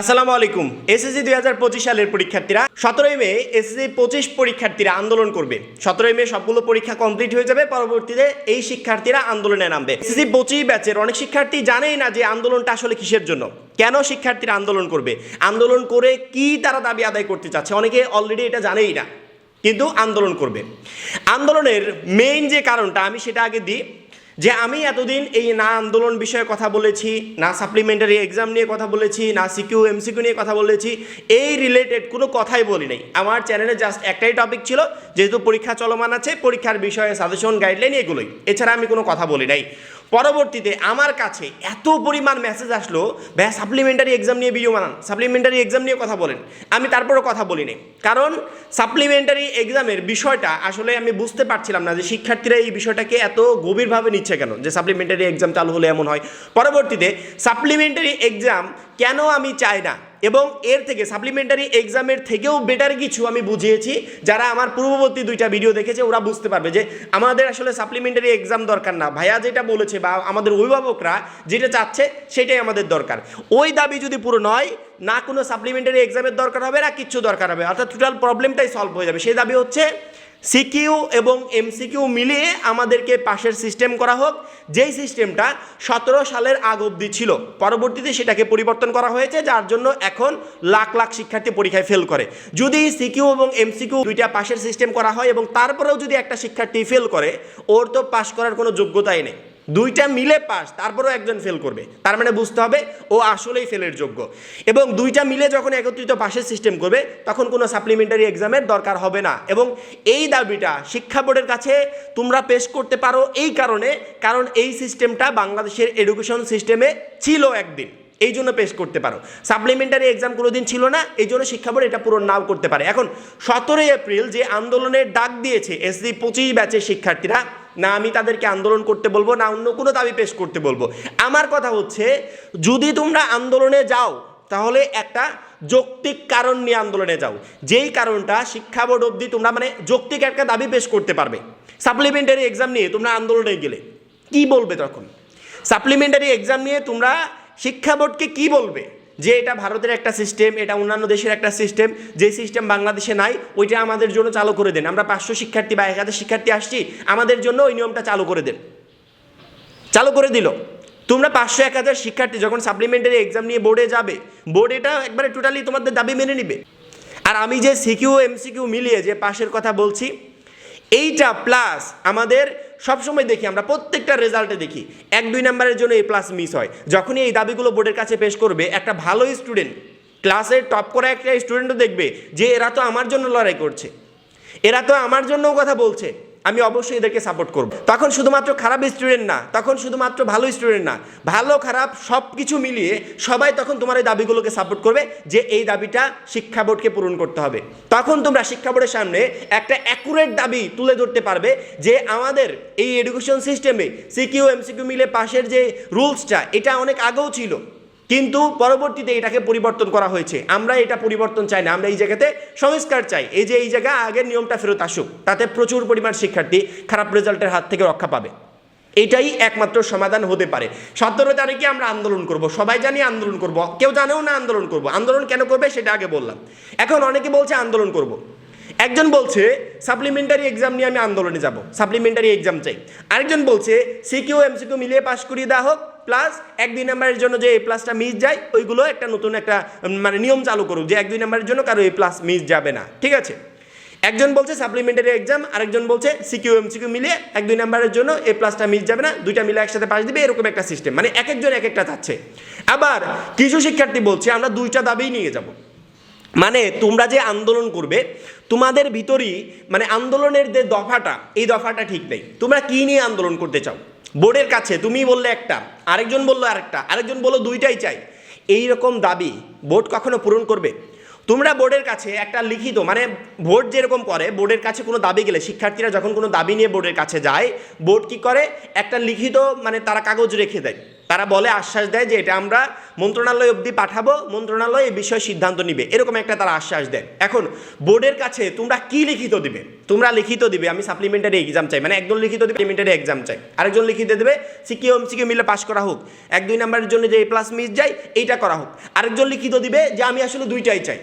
আসসালামু আলাইকুম। এসএসসি দুই হাজার পঁচিশ সালের পরীক্ষার্থীরা সতেরোই মে এসএসসি পঁচিশ পরীক্ষার্থীরা আন্দোলন করবে। সতেরোই মে সবগুলো পরীক্ষা কমপ্লিট হয়ে যাবে, পরবর্তীতে এই শিক্ষার্থীরা আন্দোলনে নামবে। এসএসসি পঁচিশ ব্যাচের অনেক শিক্ষার্থী জানেই না যে আন্দোলনটা আসলে কিসের জন্য। কেন শিক্ষার্থীরা আন্দোলন করবে? আন্দোলন করে কি তারা দাবি আদায় করতে চাচ্ছে অনেকে অলরেডি এটা জানেই না, কিন্তু আন্দোলন করবে। আন্দোলনের মেইন যে কারণটা আমি সেটা আগে দিই। যে আমি এতদিন এই না আন্দোলন বিষয়ে কথা বলেছি, না সাপ্লিমেন্টারি এক্সাম নিয়ে কথা বলেছি, না সিকিউ এমসিকিউ নিয়ে কথা বলেছি, এই রিলেটেড কোনো কথাই বলি নাই। আমার চ্যানেলে জাস্ট একটাই টপিক ছিল, যেহেতু পরীক্ষা চলমান আছে, পরীক্ষার বিষয়ে সাজেশন গাইডলাইন এগুলোই। এছাড়া আমি কোনো কথা বলি নাই। পরবর্তীতে আমার কাছে এত পরিমাণ মেসেজ আসলো, ভাইয়া সাপ্লিমেন্টারি এক্সাম নিয়ে ভিডিও বানান সাপ্লিমেন্টারি এক্সাম নিয়ে কথা বলেন। আমি তারপরও কথা বলিনি কারণ সাপ্লিমেন্টারি এক্সামের বিষয়টা আসলে আমি বুঝতে পারছিলাম না যে শিক্ষার্থীরা এই বিষয়টাকে এত গভীরভাবে নিচ্ছে কেন, যে সাপ্লিমেন্টারি এক্সাম চালু হলে এমন হয়। পরবর্তীতে সাপ্লিমেন্টারি এক্সাম কেন আমি চাই না? এবং এর থেকে সাপ্লিমেন্টারি এক্সামের থেকেও বেটার কিছু আমি বুঝিয়েছি। যারা আমার পূর্ববর্তী দুইটা ভিডিও দেখেছে, ওরা বুঝতে পারবে যে আমাদের আসলে সাপ্লিমেন্টারি এক্সাম দরকার না। ভাইয়া যেটা বলেছে বা আমাদের অভিভাবকরা যেটা চাচ্ছে, সেটাই আমাদের দরকার। ওই দাবি যদি পুরো নয় না কোনো সাপ্লিমেন্টারি এক্সামের দরকার হবে, না কিচ্ছু দরকার হবে। অর্থাৎ টোটাল প্রবলেমটাই সলভ হয়ে যাবে। সেই দাবি হচ্ছে সিকিউ এবং এমসিকিউ মিলিয়ে আমাদেরকে পাশের সিস্টেম করা হোক। যেই সিস্টেমটা সতেরো সালের আগ অবধি ছিল, পরবর্তীতে সেটাকে পরিবর্তন করা হয়েছে, যার জন্য এখন লাখ লাখ শিক্ষার্থী পরীক্ষায় ফেল করে। যদি সিকিউ এবং এমসিকিউ দুইটা পাশের সিস্টেম করা হয় এবং তারপরেও যদি একটা শিক্ষার্থী ফেল করে, ওর তো পাশ করার কোনো যোগ্যতাই নেই। দুইটা মিলে পাস তারপরেও একজন ফেল করবে। তার মানে বুঝতে হবে, ও আসলেই ফেলের যোগ্য। এবং দুইটা মিলে যখন একত্রিত পাশের সিস্টেম করবে, তখন কোনো সাপ্লিমেন্টারি এক্সামের দরকার হবে না। এবং এই দাবিটা শিক্ষা বোর্ডের কাছে তোমরা পেশ করতে পারো এই কারণে, কারণ এই সিস্টেমটা বাংলাদেশের এডুকেশন সিস্টেমে ছিল একদিন। এই জন্য পেশ করতে পারো। সাপ্লিমেন্টারি এক্সাম কোনোদিন ছিল না, এই জন্য শিক্ষা বোর্ড এটা পূরণ নাও করতে পারে। এখন সতেরোই এপ্রিল যে আন্দোলনের ডাক দিয়েছে এসডি পঁচিশ ব্যাচের শিক্ষার্থীরা না আমি তাদেরকে আন্দোলন করতে বলব, না অন্য কোনো দাবি পেশ করতে বলব। আমার কথা হচ্ছে, যদি তোমরা আন্দোলনে যাও, তাহলে একটা যৌক্তিক কারণ নিয়ে আন্দোলনে যাও। যেই কারণটা শিক্ষা বোর্ড অবধি তোমরা মানে যৌক্তিক একটা দাবি পেশ করতে পারবে। সাপ্লিমেন্টারি এক্সাম নিয়ে তোমরা আন্দোলনে গেলে, কি বলবে তখন? সাপ্লিমেন্টারি এক্সাম নিয়ে তোমরা শিক্ষা বোর্ডকে কি বলবে? যে এটা ভারতের একটা সিস্টেম এটা অন্যান্য দেশের একটা সিস্টেম যে সিস্টেম বাংলাদেশে নাই, ওইটা আমাদের জন্য চালু করে দেন। আমরা পাঁচশো শিক্ষার্থী বা এক হাজার শিক্ষার্থী আসছি, আমাদের জন্য ওই নিয়মটা চালু করে দেন। চালু করে দিল। তোমরা পাঁচশো এক হাজার শিক্ষার্থী যখন সাপ্লিমেন্টারি এক্সাম নিয়ে বোর্ডে যাবে বোর্ড এটা একবারে টোটালি তোমাদের দাবি মেনে নিবে। আর আমি যে সিকিউ এমসিকিউ মিলিয়ে যে পাশের কথা বলছি, এইটা প্লাস আমাদের সবসময় দেখি, আমরা প্রত্যেকটা রেজাল্টে দেখি, এক, দুই নাম্বারের জন্য এ প্লাস মিস হয়। যখনই এই দাবিগুলো বোর্ডের কাছে পেশ করবে, একটা ভালো স্টুডেন্ট ক্লাসে টপ করা একটা স্টুডেন্টও দেখবে যে এরা তো আমার জন্য লড়াই করছে। এরা তো আমার জন্যও কথা বলছে। আমি অবশ্যই এদেরকে সাপোর্ট করব। তখন শুধুমাত্র খারাপ স্টুডেন্ট না, তখন শুধুমাত্র ভালো স্টুডেন্ট না, ভালো, খারাপ সব কিছু মিলিয়ে সবাই তখন তোমার এই দাবিগুলোকে সাপোর্ট করবে যে এই দাবিটা শিক্ষা বোর্ডকে পূরণ করতে হবে। তখন তোমরা শিক্ষা বোর্ডের সামনে একটা অ্যাকুরেট দাবি তুলে ধরতে পারবে যে আমাদের এই এডুকেশন সিস্টেমে সিকিউ এমসিকিউ মিলে পাশের যে রুলসটা এটা অনেক আগেও ছিল। কিন্তু পরবর্তীতে এটাকে পরিবর্তন করা হয়েছে। আমরা এটা পরিবর্তন চাই না, আমরা এই জায়গাতে সংস্কার চাই। এই যে এই জায়গা, আগের নিয়মটা ফেরত আসুক, তাতে প্রচুর পরিমাণ শিক্ষার্থী খারাপ রেজাল্টের হাত থেকে রক্ষা পাবে। এটাই একমাত্র সমাধান হতে পারে। সতেরো তারিখে আমরা আন্দোলন করব, সবাই জানি আন্দোলন করব, কেউ জানেও না আন্দোলন করব। আন্দোলন কেন করবে সেটা আগে বললাম। এখন অনেকে বলছে আন্দোলন করব। একজন বলছে, সাপ্লিমেন্টারি এক্সাম নিয়ে আমি আন্দোলনে যাব, সাপ্লিমেন্টারি এক্সাম চাই। আরেকজন বলছে, সিকিউ, এমসিকিউ মিলিয়ে পাশ করিয়ে দেওয়া হোক প্লাস এক দুই নাম্বারের জন্য যে এ প্লাসটা মিস যায়, ওইগুলো একটা নতুন একটা মানে নিয়ম চালু করুক যে এক দুই নাম্বারের জন্য কারও এ প্লাস মিস যাবে না। ঠিক আছে? একজন বলছে সাপ্লিমেন্টারি এক্সাম আরেকজন বলছে সিকিউ এমসিকিউ মিলিয়ে এক দুই নাম্বারের জন্য এ প্লাসটা মিস যাবে না, দুইটা মিলে একসাথে পাশ দিবে, এরকম একটা সিস্টেম মানে এক একজন এক একটা চাচ্ছে আবার কিছু শিক্ষার্থী বলছে, আমরা দুইটা দাবিই নিয়ে যাব। মানে তোমরা যে আন্দোলন করবে, তোমাদের ভিতরই মানে আন্দোলনের যে দফাটা, এই দফাটা ঠিক নেই। তোমরা কি নিয়ে আন্দোলন করতে চাও? বোর্ডের কাছে তুমি বললে একটা, আরেকজন বলল আরেকটা, আরেকজন বলল দুইটাই চাই। এই রকম দাবি বোর্ড কখনো পূরণ করবে? তোমরা বোর্ডের কাছে একটা লিখিত মানে ভোট যেরকম করে, বোর্ডের কাছে কোনো দাবি গেলে, শিক্ষার্থীরা যখন কোনো দাবি নিয়ে বোর্ডের কাছে যায়, বোর্ড কি করে? একটা লিখিত মানে তারা কাগজ রেখে দেয়। তারা বলে, আশ্বাস দেয় যে এটা আমরা মন্ত্রণালয় অবধি পাঠাবো, মন্ত্রণালয় এই বিষয়ে সিদ্ধান্ত নিবে। এরকম একটা তারা আশ্বাস দেয়। এখন, বোর্ডের কাছে তোমরা কি লিখিত দিবে? তোমরা লিখিত দিবে, আমি সাপ্লিমেন্টারি এক্সাম চাই মানে একজন লিখিত দিবে সাপ্লিমেন্টারি এক্সাম চাই। আরেকজন লিখিত দেবে, সিকিউ এমসিকিউ মিলে পাস করা হোক। এক, দুই নাম্বারের জন্য যে এ প্লাস মিস যায়, এইটা করা হোক। আরেকজন লিখিত দিবে যে, আমি আসলে দুইটাই চাই।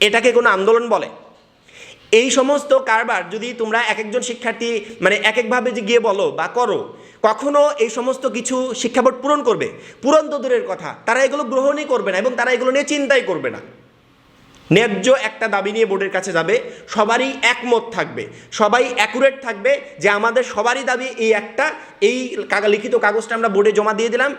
এটাকে কোনো আন্দোলন বলে? এই সমস্ত কারবার যদি তোমরা এক একজন শিক্ষার্থী মানে এক একভাবে যে গিয়ে বলো বা করো, কখনো এই সমস্ত কিছু শিক্ষা বোর্ড পূরণ করবে? পূরণ তো দূরের কথা। তারা এগুলো গ্রহণই করবে না এবং তারা এগুলো নিয়ে চিন্তাই করবে না। ন্যায্য একটা দাবি নিয়ে বোর্ডের কাছে যাবে, সবারই একমত থাকবে, সবাই অ্যাকুরেট থাকবে যে আমাদের সবারই দাবি এই একটা, এই লিখিত কাগজটা আমরা বোর্ডে জমা দিয়ে দিলাম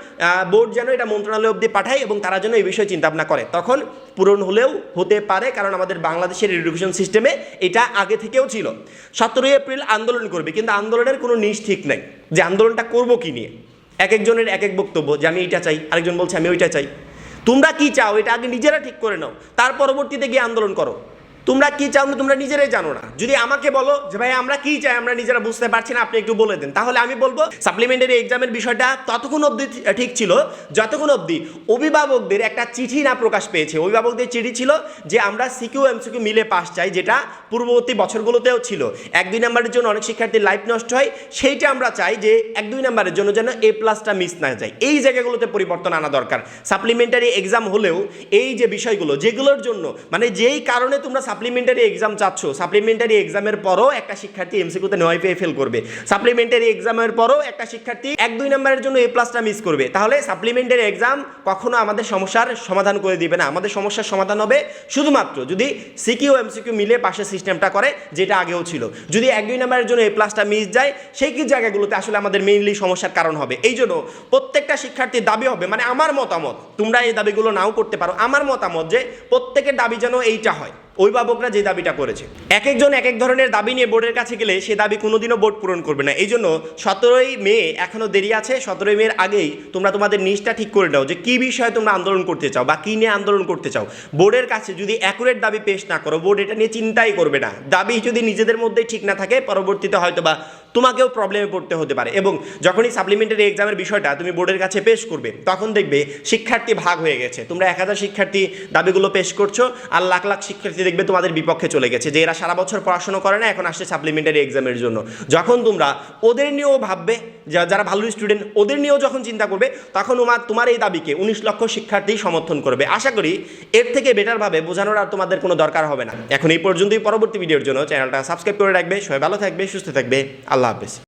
বোর্ড যেন এটা মন্ত্রণালয় অবধি পাঠায় এবং তারা যেন এই বিষয়ে চিন্তা ভাবনা করে। তখন পূরণ হলেও হতে পারে, কারণ আমাদের বাংলাদেশের এডুকেশন সিস্টেমে এটা আগে থেকেও ছিল। সতেরোই এপ্রিল আন্দোলন করবে, কিন্তু আন্দোলনের কোনো নিশ ঠিক নাই যে আন্দোলনটা করব কি নিয়ে? এক একজনের এক এক বক্তব্য যে আমি এইটা চাই, আরেকজন বলছে আমি ওইটা চাই। তোমরা কি চাও? এটা আগে নিজেরা ঠিক করে নাও। তার পরবর্তীতে গিয়ে আন্দোলন করো। তোমরা কি চাও তোমরা নিজেরাই জানো না। যদি আমাকে বলো যে, ভাই, আমরা কি চাই, আমরা নিজেরা বুঝতে পারছি না, আপনি একটু বলে দেন। তাহলে আমি বলব সাপ্লিমেন্টারি এক্সামের বিষয়টা ততক্ষণ অবধি ঠিক ছিল, যতক্ষণ অবধি অভিভাবকদের একটা চিঠি না প্রকাশ পেয়েছে। অভিভাবকদের চিঠি ছিল যে, আমরা সিকিউ এমসিকিউ মিলে পাস চাই, যেটা পূর্ববর্তী বছরগুলোতেও ছিল। এক, দুই নাম্বারের জন্য অনেক শিক্ষার্থীর লাইফ নষ্ট হয়। সেইটা আমরা চাই যে, এক, দুই নাম্বারের জন্য যেন এ প্লাসটা মিস না যায়। এই জায়গাগুলোতে পরিবর্তন আনা দরকার। সাপ্লিমেন্টারি এক্সাম হলেও এই যে বিষয়গুলো, যেগুলোর জন্য মানে যেই কারণে তোমরা সাপ্লিমেন্টারি এক্সাম চাচ্ছ সাপ্লিমেন্টারি এক্সামের পরও একটা শিক্ষার্থী এমসিকিউতে নয় পেয়ে ফেল করবে। সাপ্লিমেন্টারি এক্সামের পরও একটা শিক্ষার্থী এক দুই নম্বরের জন্য এ প্লাসটা মিস করবে। তাহলে সাপ্লিমেন্টারি এক্সাম কখনো আমাদের সমস্যার সমাধান করে দিবে না। আমাদের সমস্যার সমাধান হবে শুধুমাত্র যদি সিকিউ এমসিকিউ মিলে পাশের সিস্টেমটা করে, যেটা আগেও ছিল। যদি এক দুই নাম্বারের জন্য এই প্লাসটা মিস যায়, সেই কি জায়গাগুলোতে আসলে আমাদের মেইনলি সমস্যার কারণ হবে? এই জন্য প্রত্যেকটা শিক্ষার্থীর দাবি হবে মানে আমার মতামত, তোমরা এই দাবিগুলো নাও করতে পারো। আমার মতামত যে প্রত্যেকের দাবি যেন এইটা হয়। অভিভাবকরা যে দাবিটা করেছে। এক একজন এক এক ধরনের দাবি নিয়ে বোর্ডের কাছে গেলে সে দাবি কোনোদিনও বোর্ড পূরণ করবে না। এই জন্য সতেরোই মে এখনও দেরি আছে। সতেরোই মের আগেই তোমরা তোমাদের নিজটা ঠিক করে নাও যে কী বিষয়ে তোমরা আন্দোলন করতে চাও বা কী নিয়ে আন্দোলন করতে চাও। বোর্ডের কাছে যদি অ্যাকুরেট দাবি পেশ না করো, বোর্ড এটা নিয়ে চিন্তাই করবে না। দাবি যদি নিজেদের মধ্যেই ঠিক না থাকে, পরবর্তীতে হয়তো বা তোমাকেও প্রবলেমে পড়তে হতে পারে। এবং যখনই সাপ্লিমেন্টারি এক্সামের বিষয়টা তুমি বোর্ডের কাছে পেশ করবে, তখন দেখবে শিক্ষার্থী ভাগ হয়ে গেছে। তোমরা এক হাজার শিক্ষার্থী দাবিগুলো পেশ করছ আর লাখ লাখ শিক্ষার্থী দেখবে তোমাদের বিপক্ষে চলে গেছে, যে এরা সারা বছর পড়াশোনা করে না, এখন আসছে সাপ্লিমেন্টারি এক্সামের জন্য। যখন তোমরা ওদের নিয়েও ভাববে যারা ভালো স্টুডেন্ট ওদের নিয়েও যখন চিন্তা করবে, তখন তোমার তোমার এই দাবিকে উনিশ লক্ষ শিক্ষার্থী সমর্থন করবে। আশা করি এর থেকে বেটারভাবে বোঝানোর আর তোমাদের কোনো দরকার হবে না। এখন এই পর্যন্তই পরবর্তী ভিডিওর জন্য। চ্যানেলটা সাবস্ক্রাইব করে রাখবে। সবাই ভালো থাকবে, সুস্থ থাকবে। আল্লাহ lápis